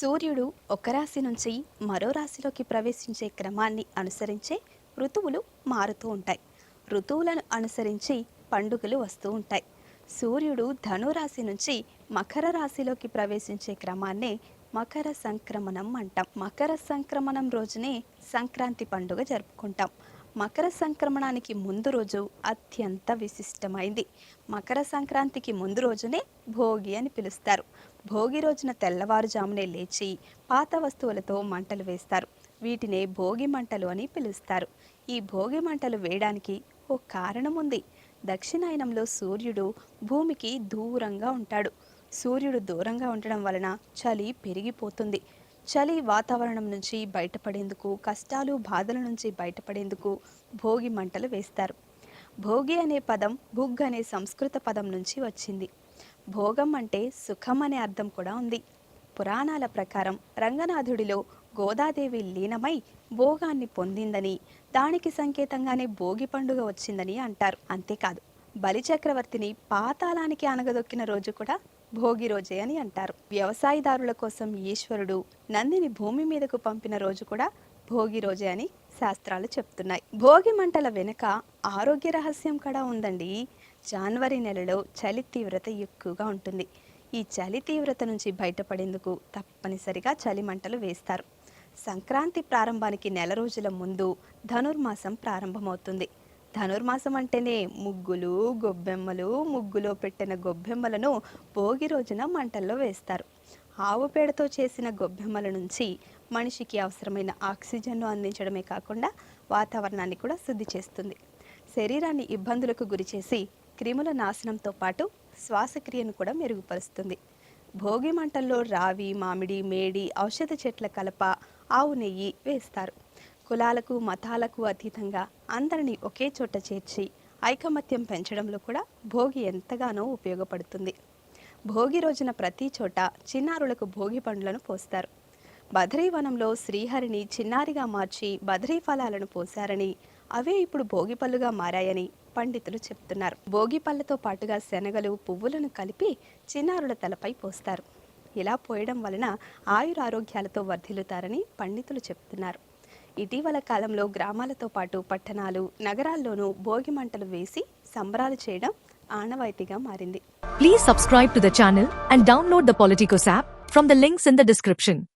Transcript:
సూర్యుడు ఒక రాశి నుంచి మరో రాశిలోకి ప్రవేశించే క్రమాన్ని అనుసరించే ఋతువులు మారుతూ ఉంటాయి. ఋతువులను అనుసరించి పండుగలు వస్తూ ఉంటాయి. సూర్యుడు ధనురాశి నుంచి మకర రాశిలోకి ప్రవేశించే క్రమాన్నే మకర సంక్రమణం అంటాం. మకర సంక్రమణం రోజునే సంక్రాంతి పండుగ జరుపుకుంటాం. మకర సంక్రమణానికి ముందు రోజు అత్యంత విశిష్టమైంది. మకర సంక్రాంతికి ముందు రోజునే భోగి అని పిలుస్తారు. భోగి రోజున తెల్లవారుజామునే లేచి పాత వస్తువులతో మంటలు వేస్తారు. వీటినే భోగి మంటలు అని పిలుస్తారు. ఈ భోగి మంటలు వేయడానికి ఓ కారణం ఉంది. దక్షిణాయనంలో సూర్యుడు భూమికి దూరంగా ఉంటాడు. సూర్యుడు దూరంగా ఉండడం వలన చలి పెరిగిపోతుంది. చలి వాతావరణం నుంచి బయటపడేందుకు కష్టాలు బాధల నుంచి బయటపడేందుకు భోగి మంటలు వేస్తారు. భోగి అనే పదం భుగ్ అనే సంస్కృత పదం నుంచి వచ్చింది. భోగం అంటే సుఖం అనే అర్థం కూడా ఉంది. పురాణాల ప్రకారం రంగనాథుడిలో గోదాదేవి లీనమై భోగాన్ని పొందిందని దానికి సంకేతంగానే భోగి పండుగ వచ్చిందని అంటారు. అంతేకాదు బలిచక్రవర్తిని పాతాళానికి అనగదొక్కిన రోజు కూడా భోగి రోజే అని అంటారు. వ్యవసాయదారుల కోసం ఈశ్వరుడు నందిని భూమి మీదకు పంపిన రోజు కూడా భోగి రోజే అని శాస్త్రాలు చెప్తున్నాయి. భోగి మంటల వెనుక ఆరోగ్య రహస్యం కూడా ఉందండి. జనవరి నెలలో చలి తీవ్రత ఎక్కువగా ఉంటుంది. ఈ చలి తీవ్రత నుంచి బయటపడేందుకు తప్పనిసరిగా చలి మంటలు వేస్తారు. సంక్రాంతి ప్రారంభానికి నెల రోజుల ముందు ధనుర్మాసం ప్రారంభమవుతుంది. ధనుర్మాసం అంటేనే ముగ్గులు గొబ్బెమ్మలు ముగ్గులో పెట్టిన గొబ్బెమ్మలను భోగి రోజున మంటల్లో వేస్తారు. ఆవు పేడతో చేసిన గొబ్బెమ్మల నుంచి మనిషికి అవసరమైన ఆక్సిజన్ను అందించడమే కాకుండా వాతావరణాన్ని కూడా శుద్ధి చేస్తుంది. శరీరాన్ని ఇబ్బందులకు గురిచేసి క్రిముల నాశనంతో పాటు శ్వాసక్రియను కూడా మెరుగుపరుస్తుంది. భోగి మంటల్లో రావి మామిడి మేడి ఔషధ చెట్ల కలప ఆవు నెయ్యి వేస్తారు. కులాలకు మతాలకు అతీతంగా అందరినీ ఒకే చోట చేర్చి ఐకమత్యం పెంచడంలో కూడా భోగి ఎంతగానో ఉపయోగపడుతుంది. భోగి రోజున ప్రతి చోట చిన్నారులకు భోగి పండ్లను పోస్తారు. బద్రీవనంలో శ్రీహరిని చిన్నారిగా మార్చి బద్రీ ఫలాలను పోశారని అవే ఇప్పుడు భోగి పళ్ళుగా మారాయని పండితులు చెప్తున్నారు. భోగి పళ్ళతో పాటుగా శనగలు పువ్వులను కలిపి చిన్నారుల తలపై పోస్తారు. ఇలా పోయడం వలన ఆయురారోగ్యాలతో వర్ధిల్లుతారని పండితులు చెప్తున్నారు. ఇటీవల కాలంలో గ్రామాలతో పాటు పట్టణాలు నగరాల్లోనూ భోగి మంటలు వేసి సంబరాలు చేయడం ఆనవాయితీగా మారింది. Please subscribe to the and download the Politicos app from the links in the description